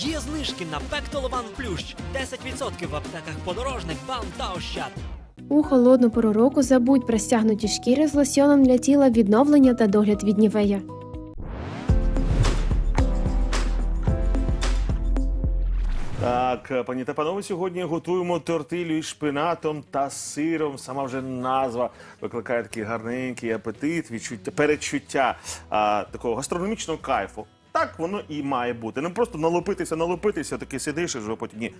Є знижки на Пектолован Плющ. 10% в аптеках подорожник, бам та ощад. У холодну пору року забудь про стягнуті шкіри з лосьоном для тіла відновлення та догляд від нівея. Так, пані та панове, сьогодні готуємо тортилю із шпинатом та сиром. Сама вже назва викликає такий гарненький апетит, відчуття, передчуття а, такого гастрономічного кайфу. Так воно і має бути. Не просто налупитися, налупитися, таки сидиш і вже ні.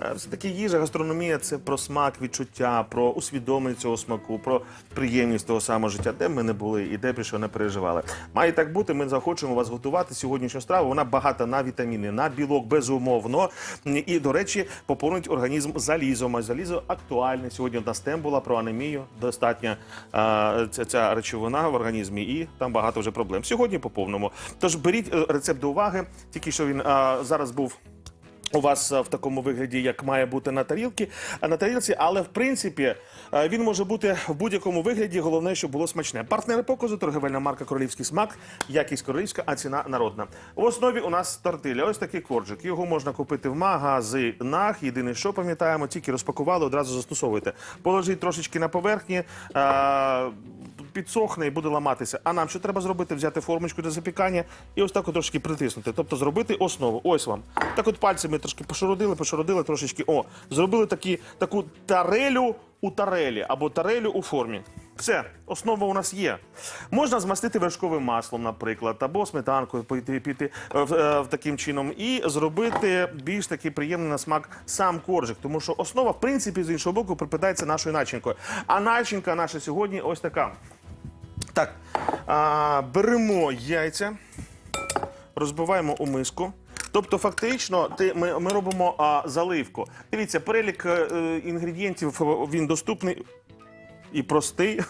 Е, Все-таки їжа, гастрономія це про смак, відчуття, про усвідомлення цього смаку, про приємність того самого життя, де ми не були і де що не переживали. Має так бути. Ми захочемо вас готувати сьогоднішню страву. Вона багата на вітаміни, на білок, безумовно. І, до речі, поповнить організм залізом. А залізо актуальне. Сьогодні одна з тем була про анемію. Достатня а, ця, ця речовина в організмі, і там багато вже проблем. Сьогодні поповнимо. Тож беріть е, рецепт до уваги. Тільки що він а, зараз був. У вас в такому вигляді, як має бути на тарілці, на тарілці, але в принципі він може бути в будь-якому вигляді. Головне, щоб було смачне. Партнери показу, торговельна марка Королівський смак, якість королівська, а ціна народна. В основі у нас тортиля. Ось такий коржик. Його можна купити в магазинах. Єдине, що пам'ятаємо, тільки розпакували, одразу застосовуйте. Положіть трошечки на поверхні. Підсохне і буде ламатися. А нам що треба зробити? Взяти формочку для запікання і ось так трошки притиснути. Тобто зробити основу. Ось вам. Так от пальцями трошки пошародили, пошародили трошечки. О, зробили такі, таку тарелю у тарелі або тарелю у формі. Все, основа у нас є. Можна змастити вершковим маслом, наприклад, або сметанкою піти, піти е, е, таким чином і зробити більш такий приємний на смак сам коржик. Тому що основа, в принципі, з іншого боку, припадається нашою начинкою. А начинка наша сьогодні ось така. Так, а, беремо яйця, розбиваємо у миску. Тобто, фактично, ти, ми, ми робимо а, заливку. Дивіться, перелік е, е, інгредієнтів е, він доступний і простий.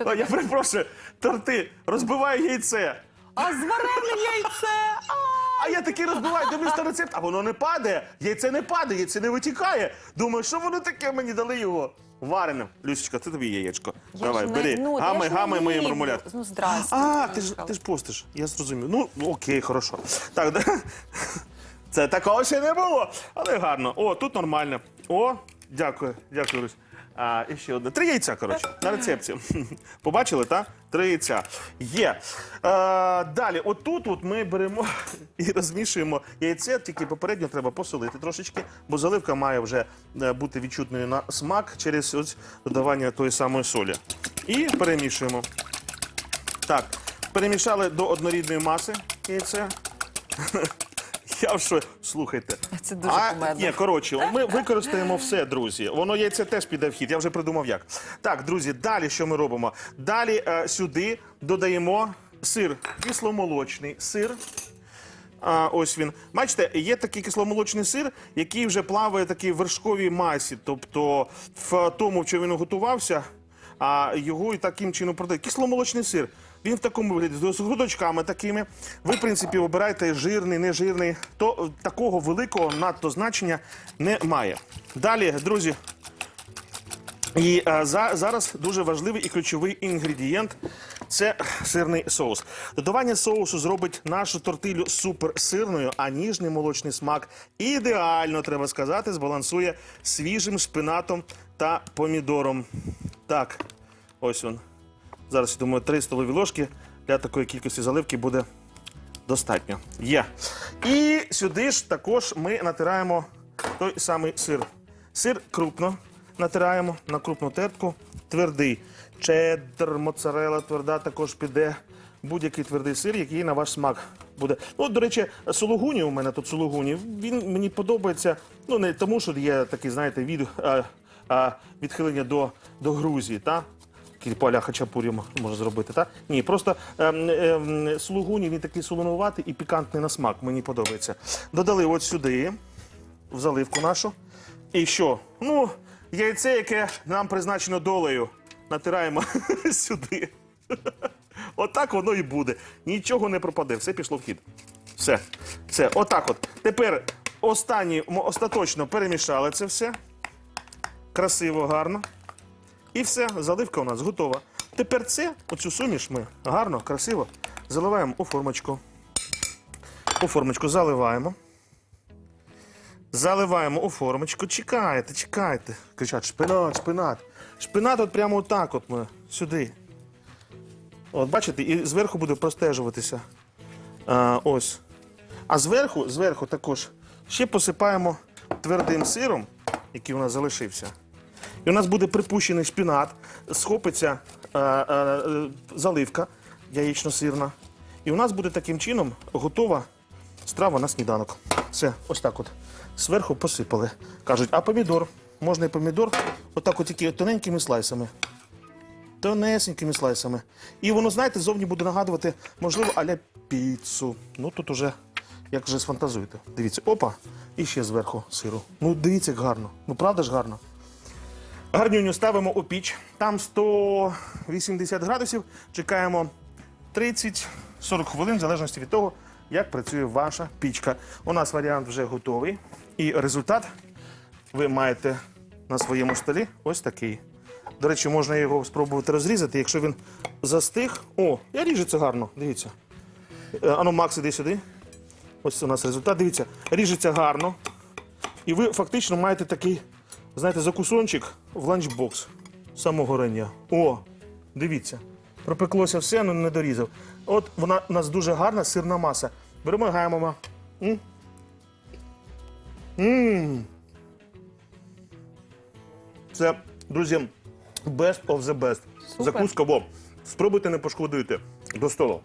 Я перепрошую, торти, розбиваю яйце. А зварене яйце! А я такий розбиваю, дивлюсь на рецепт, а воно не падає. Яйце не падає, яйце не витікає. Думаю, що воно таке мені дали його. Вареним. Люсечка, це тобі яєчко. Я Давай, ж бери. не- ну, я гамай, ж не гамай їм. мармулят. Ну, здрасте. А, ти ж, ти ж постиш. Я зрозумів. Ну, окей, хорошо. Так, да. це такого ще не було, але гарно. О, тут нормально. О, дякую, дякую, Русь. А, і ще одне. Три яйця, коротше, на рецепції. Побачили, так? Три яйця. Є. Е, далі, отут от ми беремо і розмішуємо яйце, тільки попередньо треба посолити трошечки, бо заливка має вже е, бути відчутною на смак через ось додавання тої самої солі. І перемішуємо. Так, перемішали до однорідної маси яйце. Я в що, слухайте. Це дуже а, кумедно. Ні, коротше, ми використаємо все, друзі. Воно яйце теж піде в хід. Я вже придумав як. Так, друзі, далі що ми робимо? Далі е, сюди додаємо сир, кисломолочний сир. А, ось він. Бачите, є такий кисломолочний сир, який вже плаває в вершковій масі. Тобто в тому, в чому він готувався, а його і таким чином продають. Кисломолочний сир. Він в такому вигляді з грудочками такими. Ви, в принципі, обираєте жирний, нежирний. То е, такого великого надто значення немає. Далі, друзі, і е, за, зараз дуже важливий і ключовий інгредієнт це сирний соус. Додавання соусу зробить нашу тортилю суперсирною, а ніжний молочний смак ідеально, треба сказати, збалансує свіжим шпинатом та помідором. Так, ось він. Зараз я думаю, 3 столові ложки для такої кількості заливки буде достатньо. Є. І сюди ж також ми натираємо той самий сир. Сир крупно натираємо на крупну тертку, твердий. Чеддер, моцарела тверда також піде. Будь-який твердий сир, який на ваш смак буде. Ну, до речі, сулугуні у мене тут сулугуні. Він мені подобається. Ну, не тому, що є такий, знаєте, від, а, а, відхилення до, до Грузії. Та? Поля хачапурі може зробити, так? Ні, просто ем, ем, сулугуні, він такий солонуватий і пікантний на смак, мені подобається. Додали от сюди, в заливку нашу. І що? Ну, яйце, яке нам призначено долею, натираємо сюди. Отак воно і буде. Нічого не пропаде, все пішло в хід. Все. Все, отак от. Тепер останні, остаточно перемішали це все. Красиво, гарно. І все, заливка у нас готова. Тепер це, оцю суміш ми гарно, красиво заливаємо у формочку. у формочку заливаємо. Заливаємо у формочку. Чекайте, чекайте. Кричать, шпинат, шпинат. Шпинат от прямо отак от ми сюди. От бачите, і зверху буде простежуватися. А, ось. А зверху, зверху також ще посипаємо твердим сиром, який у нас залишився. І у нас буде припущений шпінат, схопиться е, е, заливка яєчно-сирна. І у нас буде таким чином готова страва на сніданок. Все, ось так от. Зверху посипали. Кажуть, а помідор? Можна і помідор, отак от тільки тоненькими слайсами. Тонесенькими слайсами. І воно, знаєте, зовні буде нагадувати, можливо, аля піцу. Ну тут уже, як вже сфантазуєте. Дивіться, опа, і ще зверху сиру. Ну, дивіться, як гарно. Ну, правда ж гарно? Гарнюню ставимо у піч. Там 180 градусів. Чекаємо 30-40 хвилин, в залежності від того, як працює ваша пічка. У нас варіант вже готовий. І результат ви маєте на своєму столі ось такий. До речі, можна його спробувати розрізати, якщо він застиг. О, я ріжеться гарно, дивіться. Е, Ану, Макс, іди сюди. Ось у нас результат. Дивіться, ріжеться гарно. І ви фактично маєте такий, знаєте, закусончик в ланчбокс самого рання. О, дивіться. Пропеклося все, але не дорізав. От вона у нас дуже гарна сирна маса. Беремо гаємо. М? М. Це, друзі, best of the best. Супер. Закуска, бо спробуйте не пошкодуйте. До столу.